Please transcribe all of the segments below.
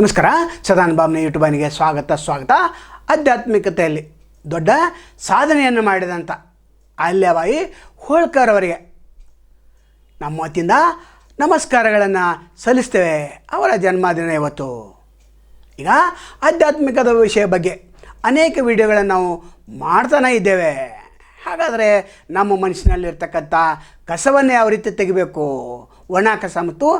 ನಮಸ್ಕಾರ ಸದಾನ ಬಾಬ್ನ ಯೂಟ್ಯೂಬನಿಗೆ ಸ್ವಾಗತ ಸ್ವಾಗತ. ಆಧ್ಯಾತ್ಮಿಕತೆಯಲ್ಲಿ ದೊಡ್ಡ ಸಾಧನೆಯನ್ನು ಮಾಡಿದಂಥ ಅಲ್ಯವಾಯಿ ಹೋಳ್ಕರ್ ಅವರಿಗೆ ನಮ್ಮ ವತಿಯಿಂದ ನಮಸ್ಕಾರಗಳನ್ನು ಸಲ್ಲಿಸ್ತೇವೆ ಅವರ ಜನ್ಮದಿನ ಇವತ್ತು. ಈಗ ಆಧ್ಯಾತ್ಮಿಕದ ವಿಷಯ ಬಗ್ಗೆ ಅನೇಕ ವಿಡಿಯೋಗಳನ್ನು ನಾವು ಮಾಡ್ತಾನೇ ಇದ್ದೇವೆ. ಹಾಗಾದರೆ ನಮ್ಮ ಮನಸ್ಸಿನಲ್ಲಿರ್ತಕ್ಕಂಥ ಕಸವನ್ನೇ ಯಾವ ರೀತಿ ತೆಗಿಬೇಕು? ಒಣ ಕಸ ಮತ್ತು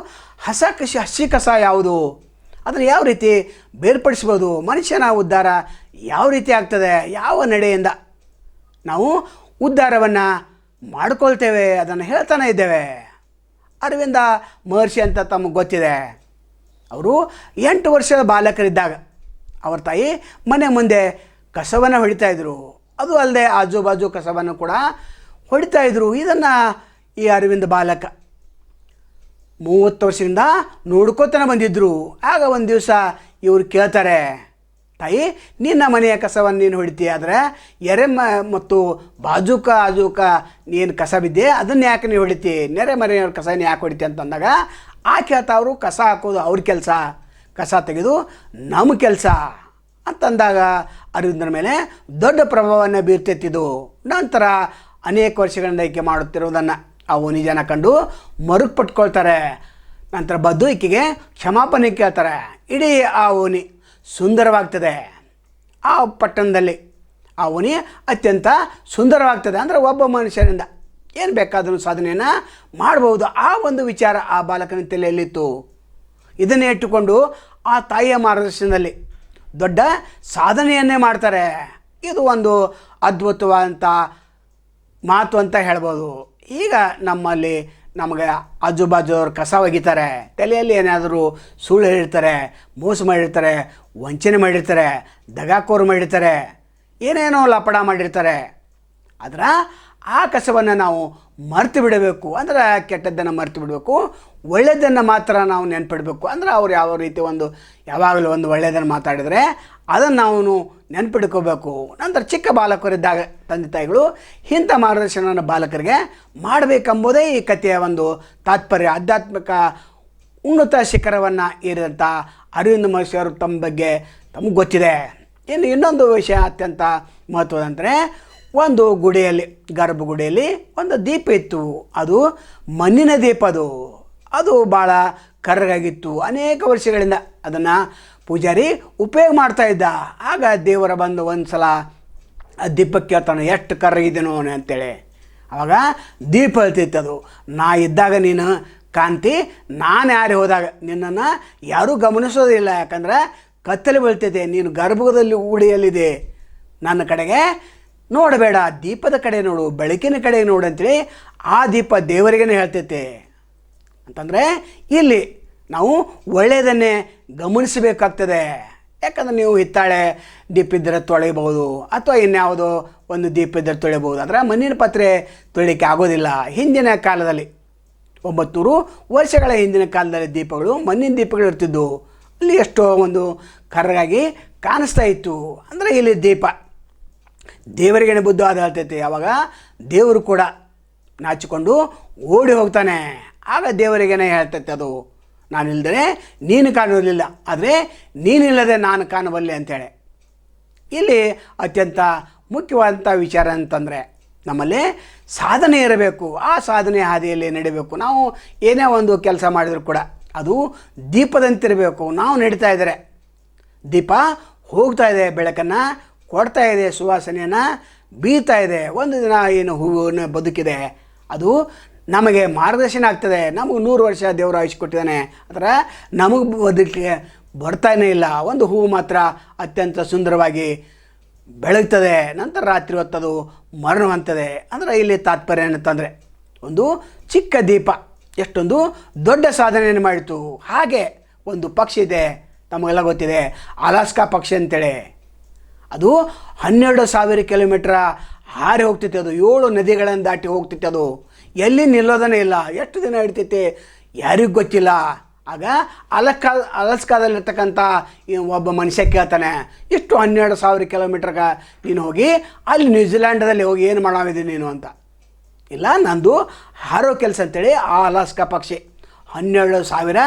ಹಸ ಕಸಿ ಹಸಿ ಕಸ ಯಾವುದು? ಅದನ್ನು ಯಾವ ರೀತಿ ಬೇರ್ಪಡಿಸ್ಬೋದು ಮನುಷ್ಯನ ಉದ್ಧಾರ ಯಾವ ರೀತಿ ಆಗ್ತದೆ? ಯಾವ ನಡೆಯಿಂದ? ನಾವು ಉದ್ಧಾರವನ್ನು ಮಾಡ್ಕೊಳ್ತೇವೆ, ಅದನ್ನು ಹೇಳ್ತಾನೆ ಇದ್ದೇವೆ. ಅರವಿಂದ ಮಹರ್ಷಿ ಅಂತ ತಮಗೆ ಗೊತ್ತಿದೆ. ಅವರು ಎಂಟು ವರ್ಷದ ಬಾಲಕರಿದ್ದಾಗ ಅವ್ರ ತಾಯಿ ಮನೆ ಮುಂದೆ ಕಸವನ್ನು ಹೊಡಿತಾಯಿದ್ರು ಅದು ಅಲ್ಲದೆ ಆಜು ಬಾಜು ಕಸವನ್ನು ಕೂಡ ಹೊಡಿತಾಯಿದ್ರು ಇದನ್ನು ಈ ಅರವಿಂದ ಬಾಲಕ ಮೂವತ್ತು ವರ್ಷದಿಂದ ನೋಡ್ಕೋತಾನೆ ಬಂದಿದ್ದರು ಆಗ ಒಂದು ದಿವಸ ಇವರು ಕೇಳ್ತಾರೆ, ತಾಯಿ, ನಿನ್ನ ಮನೆಯ ಕಸವನ್ನು ನೀನು ಹೊಡಿತೀಯ, ಆದರೆ ಎರೆ ಮ ಮತ್ತು ಬಾಜೂಕ ಆಜೂಕ ನೀನು ಕಸ ಬಿದ್ದೆ, ಅದನ್ನು ಯಾಕೆ ನೀನು ಹೊಡಿತಿ? ನೆರೆ ಮನೆಯವ್ರ ಕಸ ನೀನು ಯಾಕೆ ಹೊಡಿತಿ ಅಂತಂದಾಗ ಆ ಕೇಳ್ತಾ ಅವರು ಕಸ ಹಾಕೋದು ಅವ್ರ ಕೆಲಸ, ಕಸ ತೆಗೆದು ನಮ್ಮ ಕೆಲಸ ಅಂತಂದಾಗ ಅರವಿಂದರ ಮೇಲೆ ದೊಡ್ಡ ಪ್ರಭಾವವನ್ನು ಬೀರ್ತಿತ್ತಿದ್ದು ನಂತರ ಅನೇಕ ವರ್ಷಗಳಿಂದ ಆಯ್ಕೆ ಮಾಡುತ್ತಿರುವುದನ್ನು. ಆ ನಿಜನ ಕಂಡು ಮರುಕ್ ಪಟ್ಕೊಳ್ತಾರೆ ನಂತರ ಬದ್ದು ಈಕೆಗೆ ಕ್ಷಮಾಪಣೆ ಕೇಳ್ತಾರೆ. ಇಡೀ ಆ ಓನಿ ಸುಂದರವಾಗ್ತದೆ. ಆ ಪಟ್ಟಣದಲ್ಲಿ ಆ ಓನಿ ಅತ್ಯಂತ ಸುಂದರವಾಗ್ತದೆ ಅಂದರೆ ಒಬ್ಬ ಮನುಷ್ಯರಿಂದ ಏನು ಬೇಕಾದರೂ ಸಾಧನೆಯನ್ನು ಮಾಡಬಹುದು ಆ ಒಂದು ವಿಚಾರ ಆ ಬಾಲಕನ ತಲೆಯಲ್ಲಿತ್ತು. ಇದನ್ನೇ ಇಟ್ಟುಕೊಂಡು ಆ ತಾಯಿಯ ಮಾರ್ಗದರ್ಶನದಲ್ಲಿ ದೊಡ್ಡ ಸಾಧನೆಯನ್ನೇ ಮಾಡ್ತಾರೆ. ಇದು ಒಂದು ಅದ್ಭುತವಾದಂಥ ಮಾತು ಅಂತ ಹೇಳ್ಬೋದು. ಈಗ ನಮ್ಮಲ್ಲಿ ನಮಗೆ ಆಜು ಬಾಜುದವ್ರು ಕಸ ಒಗಿತಾರೆ, ತಲೆಯಲ್ಲಿ ಏನಾದರೂ ಸುಳ್ಳು ಹೇಳಿರ್ತಾರೆ, ಮೋಸ ಮಾಡಿರ್ತಾರೆ, ವಂಚನೆ ಮಾಡಿರ್ತಾರೆ, ದಗಾಕೋರು ಮಾಡಿರ್ತಾರೆ, ಏನೇನೋ ಲಪಡ ಮಾಡಿರ್ತಾರೆ, ಆದ್ರೆ ಆ ಕಸವನ್ನು ನಾವು ಮರೆತು ಬಿಡಬೇಕು. ಅಂದರೆ ಕೆಟ್ಟದ್ದನ್ನು ಮರೆತು ಬಿಡಬೇಕು. ಒಳ್ಳೆಯದನ್ನು ಮಾತ್ರ ನಾವು ನೆನ್ಪಿಡಬೇಕು. ಅಂದ್ರೆ ಅವ್ರು ಯಾವ ರೀತಿ ಒಂದು, ಯಾವಾಗಲೂ ಒಂದು ಒಳ್ಳೆಯದನ್ನು ಮಾತಾಡಿದರೆ ಅದನ್ನು ನಾವು ನೆನ್ಪಿಡ್ಕೋಬೇಕು. ನಂತರ ಚಿಕ್ಕ ಬಾಲಕರಿದ್ದಾಗ ತಂದೆ ತಾಯಿಗಳು ಇಂಥ ಮಾರ್ಗದರ್ಶನವನ್ನು ಬಾಲಕರಿಗೆ ಮಾಡಬೇಕೆಂಬುದೇ ಈ ಕಥೆಯ ಒಂದು ತಾತ್ಪರ್ಯ. ಆಧ್ಯಾತ್ಮಿಕ ಉನ್ನತ ಶಿಖರವನ್ನು ಏರಿದಂಥ ಅರವಿಂದ ಮಹರ್ಷಿ ಅವರು ತಮ್ಮ ಬಗ್ಗೆ ತಮಗೆ ಗೊತ್ತಿದೆ. ಇನ್ನು ಇನ್ನೊಂದು ವಿಷಯ ಅತ್ಯಂತ ಮಹತ್ವದಂದರೆ, ಒಂದು ಗುಡಿಯಲ್ಲಿ, ಗರ್ಭಗುಡಿಯಲ್ಲಿ ಒಂದು ದೀಪ ಇತ್ತು. ಅದು ಮಣ್ಣಿನ ದೀಪ ಅದು. ಅದು ಭಾಳ ಕರ್ರಗಾಗಿತ್ತು ಅನೇಕ ವರ್ಷಗಳಿಂದ ಅದನ್ನು ಪೂಜಾರಿ ಉಪಯೋಗ ಮಾಡ್ತಾ ಇದ್ದ. ಆಗ ದೇವರ ಬಂದು ಒಂದು ಸಲ ಆ ದೀಪಕ್ಕೆ ಹೇಳ್ತಾನೆ ಎಷ್ಟು ಕರ್ರಗಿದ್ದೀನೋ ಅಂತೇಳಿ. ಆವಾಗ ದೀಪ ಅದು ನಾ ಇದ್ದಾಗ ನೀನು ಕಾಂತಿ, ನಾನು ಯಾರು ಹೋದಾಗ ನಿನ್ನನ್ನು ಯಾರೂ ಗಮನಿಸೋದಿಲ್ಲ. ಯಾಕಂದ್ರೆ ಕತ್ತಲೆ ಬೀಳ್ತೈತೆ ನೀನು ಗರ್ಭದಲ್ಲಿ ಉಳಿಯಲಿದೆ ನನ್ನ ಕಡೆಗೆ ನೋಡಬೇಡ, ದೀಪದ ಕಡೆ ನೋಡು, ಬೆಳಕಿನ ಕಡೆ ನೋಡು ಅಂತೇಳಿ ಆ ದೀಪ ದೇವರಿಗೇ ಹೇಳ್ತೈತೆ ಅಂತಂದರೆ ಇಲ್ಲಿ ನಾವು ಒಳ್ಳೆಯದನ್ನೇ ಗಮನಿಸಬೇಕಾಗ್ತದೆ. ಯಾಕಂದ್ರೆ ನೀವು ಹಿತ್ತಾಳೆ ದೀಪ ಇದ್ದರೆ ತೊಳಿಬೋದು ಅಥವಾ ಇನ್ಯಾವುದೋ ಒಂದು ದೀಪ ಇದ್ದರೆ ತೊಳಿಬೋದು ಆದರೆ ಮಣ್ಣಿನ ಪಾತ್ರೆ ತೊಳಿಲಿಕ್ಕೆ ಆಗೋದಿಲ್ಲ. ಹಿಂದಿನ ಕಾಲದಲ್ಲಿ ಒಂಬತ್ತೂರು ವರ್ಷಗಳ ಹಿಂದಿನ ಕಾಲದಲ್ಲಿ ದೀಪಗಳು ಮಣ್ಣಿನ ದೀಪಗಳು ಇರ್ತಿದ್ದವು ಅಲ್ಲಿ ಎಷ್ಟೋ ಒಂದು ಕರ್ರಗಾಗಿ ಕಾಣಿಸ್ತಾ ಇತ್ತು. ಅಂದರೆ ಇಲ್ಲಿ ದೀಪ ದೇವರಿಗೆ ಬುದ್ಧ ಆದ ಹೇಳ್ತೈತೆ ಆವಾಗ ದೇವರು ಕೂಡ ನಾಚಿಕೊಂಡು ಓಡಿ ಹೋಗ್ತಾನೆ. ಆಗ ದೇವರಿಗೇನೆ ಹೇಳ್ತೈತೆ ಅದು ನಾನಿಲ್ಲದೆ ನೀನು ಕಾಣುವುದಿಲ್ಲ. ಆದರೆ ನೀನಿಲ್ಲದೆ ನಾನು ಕಾಣಬಲ್ಲೆ ಅಂತೇಳಿ. ಇಲ್ಲಿ ಅತ್ಯಂತ ಮುಖ್ಯವಾದಂಥ ವಿಚಾರ ಅಂತಂದರೆ, ನಮ್ಮಲ್ಲಿ ಸಾಧನೆ ಇರಬೇಕು. ಆ ಸಾಧನೆ ಹಾದಿಯಲ್ಲಿ ನಡಿಬೇಕು. ನಾವು ಏನೇ ಒಂದು ಕೆಲಸ ಮಾಡಿದರೂ ಕೂಡ ಅದು ದೀಪದಂತಿರಬೇಕು. ನಾವು ನಡೀತಾ ಇದ್ದರೆ. ದೀಪ ಹೋಗ್ತಾ ಇದೆ, ಬೆಳಕನ್ನು ಕೊಡ್ತಾ ಇದೆ, ಸುವಾಸನೆಯನ್ನು ಬೀಳ್ತಾ ಇದೆ. ಒಂದು ದಿನ ಏನು ಹೂವನ್ನು ಬದುಕಿದೆ, ಅದು ನಮಗೆ ಮಾರ್ಗದರ್ಶನ ಆಗ್ತದೆ. ನಮಗೆ ನೂರು ವರ್ಷ ದೇವರು ಆಯುಷ್ ಕೊಟ್ಟಿದ್ದಾನೆ. ಅದರ ನಮಗೆ ಬದುಕಲಿಕ್ಕೆ ಬರ್ತಾನೆ ಇಲ್ಲ. ಒಂದು ಹೂವು ಮಾತ್ರ ಅತ್ಯಂತ ಸುಂದರವಾಗಿ ಬೆಳಗ್ತದೆ, ನಂತರ ರಾತ್ರಿ ಹೊತ್ತದು ಮರಣ ಹೊಂತದೆ ಅಂದರೆ ಇಲ್ಲಿ ತಾತ್ಪರ್ಯ ಏನಂತಂದರೆ ಒಂದು ಚಿಕ್ಕ ದೀಪ, ಎಷ್ಟೊಂದು ದೊಡ್ಡ ಸಾಧನೆಯನ್ನು ಮಾಡಿತು. ಹಾಗೆ ಒಂದು ಪಕ್ಷಿ ಇದೆ, ತಮಗೆಲ್ಲ ಗೊತ್ತಿದೆ, ಅಲಾಸ್ಕಾ ಪಕ್ಷಿ ಅಂತೇಳಿ. ಅದು ಹನ್ನೆರಡು ಸಾವಿರ ಕಿಲೋಮೀಟ್ರ ಹಾರಿ ಹೋಗ್ತಿತ್ತು. ಅದು ಏಳು ನದಿಗಳನ್ನು ದಾಟಿ ಹೋಗ್ತಿತ್ತು ಅದು. ಎಲ್ಲಿ ನಿಲ್ಲೋದನೇ ಇಲ್ಲ. ಎಷ್ಟು ದಿನ ಹಿಡಿತೈತೆ? ಯಾರಿಗೂ ಗೊತ್ತಿಲ್ಲ. ಆಗ ಅಲಸ್ಕ ಅಲಸ್ಕಾದಲ್ಲಿರ್ತಕ್ಕಂಥ ಒಬ್ಬ ಮನುಷ್ಯ ಕೇಳ್ತಾನೆ, ಇಷ್ಟು ಹನ್ನೆರಡು ಸಾವಿರ ಕಿಲೋಮೀಟ್ರ್ಗೆ ನೀನು ಹೋಗಿ, ಅಲ್ಲಿ ನ್ಯೂಜಿಲ್ಯಾಂಡದಲ್ಲಿ ಹೋಗಿ ಏನು ಮಾಡಾವಿದೆ ನೀನು ಅಂತ? ಇಲ್ಲ, ನಂದು ಹಾರೋ ಕೆಲಸ ಅಂತೇಳಿ ಆ ಅಲಸ್ಕಾ ಪಕ್ಷಿ. ಹನ್ನೆರಡು ಸಾವಿರ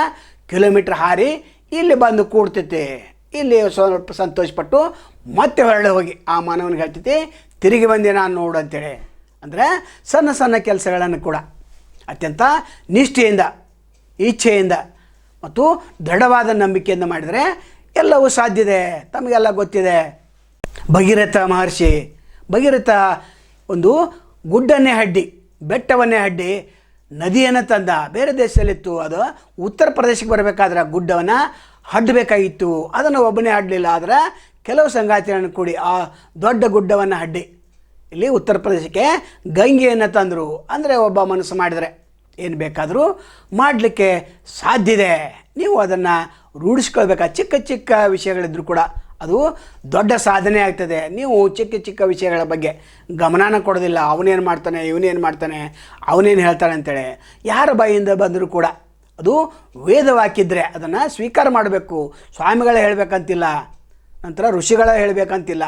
ಕಿಲೋಮೀಟ್ರ್ ಹಾರಿ, ಇಲ್ಲಿ ಬಂದು ಕೂಡ್ತೈತೆ. ಇಲ್ಲಿ ಸ್ವಲ್ಪ ಸಂತೋಷಪಟ್ಟು ಮತ್ತೆ ಹೊರಳೆ ಹೋಗಿ ಆ ಮಾನವನಿಗೆ ಹೇಳ್ತೈತಿ, ತಿರುಗಿ ಬಂದೆ ನಾನು ನೋಡು ಅಂತೇಳಿ. ಅಂದರೆ ಸಣ್ಣ ಸಣ್ಣ ಕೆಲಸಗಳನ್ನು ಕೂಡ. ಅತ್ಯಂತ ನಿಷ್ಠೆಯಿಂದ, ಇಚ್ಛೆಯಿಂದ ಮತ್ತು ದೃಢವಾದ ನಂಬಿಕೆಯಿಂದ ಮಾಡಿದರೆ ಎಲ್ಲವೂ ಸಾಧ್ಯದೆ ತಮಗೆಲ್ಲ ಗೊತ್ತಿದೆ. ಭಗೀರಥ ಮಹರ್ಷಿ, ಭಗೀರಥ ಒಂದು ಗುಡ್ಡನ್ನೇ ಅಡ್ಡಿ ಬೆಟ್ಟವನ್ನೇ ಅಡ್ಡಿ ನದಿಯನ್ನು ತಂದ. ಬೇರೆ ದೇಶದಲ್ಲಿತ್ತು, ಅದು ಉತ್ತರ ಪ್ರದೇಶಕ್ಕೆ ಬರಬೇಕಾದ್ರೆ ಗುಡ್ಡವನ್ನು ಅಡ್ಡಬೇಕಾಗಿತ್ತು ಅದನ್ನು ಒಬ್ಬನೇ ಅಡ್ಲಿಲ್ಲ ಆದರೆ ಕೆಲವು ಸಂಗಾತಿಗಳನ್ನು ಕೂಡಿ ಆ ದೊಡ್ಡ ಗುಡ್ಡವನ್ನು ಅಡ್ಡಿ ಇಲ್ಲಿ ಉತ್ತರ ಪ್ರದೇಶಕ್ಕೆ ಗಂಗೆಯನ್ನು ತಂದರು. ಅಂದರೆ ಒಬ್ಬ ಮನಸ್ಸು ಮಾಡಿದರೆ ಏನು ಬೇಕಾದರೂ ಮಾಡಲಿಕ್ಕೆ ಸಾಧ್ಯದೆ ನೀವು ಅದನ್ನು ರೂಢಿಸ್ಕೊಳ್ಬೇಕಾ? ಚಿಕ್ಕ ಚಿಕ್ಕ ವಿಷಯಗಳಿದ್ದರೂ ಕೂಡ ಅದು ದೊಡ್ಡ ಸಾಧನೆ ಆಗ್ತದೆ. ನೀವು ಚಿಕ್ಕ ಚಿಕ್ಕ ವಿಷಯಗಳ ಬಗ್ಗೆ ಗಮನನ ಕೊಡೋದಿಲ್ಲ. ಅವನೇನು ಮಾಡ್ತಾನೆ, ಇವನೇನು ಮಾಡ್ತಾನೆ, ಅವನೇನು ಹೇಳ್ತಾನೆ ಅಂತೇಳಿ ಯಾರ ಬಾಯಿಂದ ಬಂದರೂ ಕೂಡ ಅದು ವೇದವಾಕಿದ್ರೆ ಅದನ್ನು ಸ್ವೀಕಾರ ಮಾಡಬೇಕು. ಸ್ವಾಮಿಗಳೇ ಹೇಳಬೇಕಂತಿಲ್ಲ. ನಂತರ ಋಷಿಗಳೇ ಹೇಳಬೇಕಂತಿಲ್ಲ,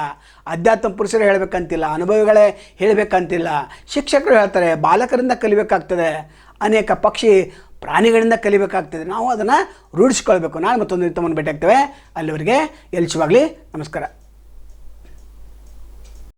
ಅಧ್ಯಾತ್ಮ ಪುರುಷರು ಹೇಳಬೇಕಂತಿಲ್ಲ, ಅನುಭವಿಗಳೇ ಹೇಳಬೇಕಂತಿಲ್ಲ. ಶಿಕ್ಷಕರು ಹೇಳ್ತಾರೆ, ಬಾಲಕರಿಂದ ಕಲಿಬೇಕಾಗ್ತದೆ, ಅನೇಕ ಪಕ್ಷಿ ಪ್ರಾಣಿಗಳಿಂದ ಕಲಿಬೇಕಾಗ್ತದೆ. ನಾವು ಅದನ್ನು ರೂಢಿಸ್ಕೊಳ್ಬೇಕು. ನಾನು ಮತ್ತೊಂದು ತಮ್ಮನ್ನು ಭೇಟಿಯಾಗ್ತೇವೆ ಅಲ್ಲಿವರೆಗೆ ಎಲ್ಚುವಾಗಲಿ ನಮಸ್ಕಾರ.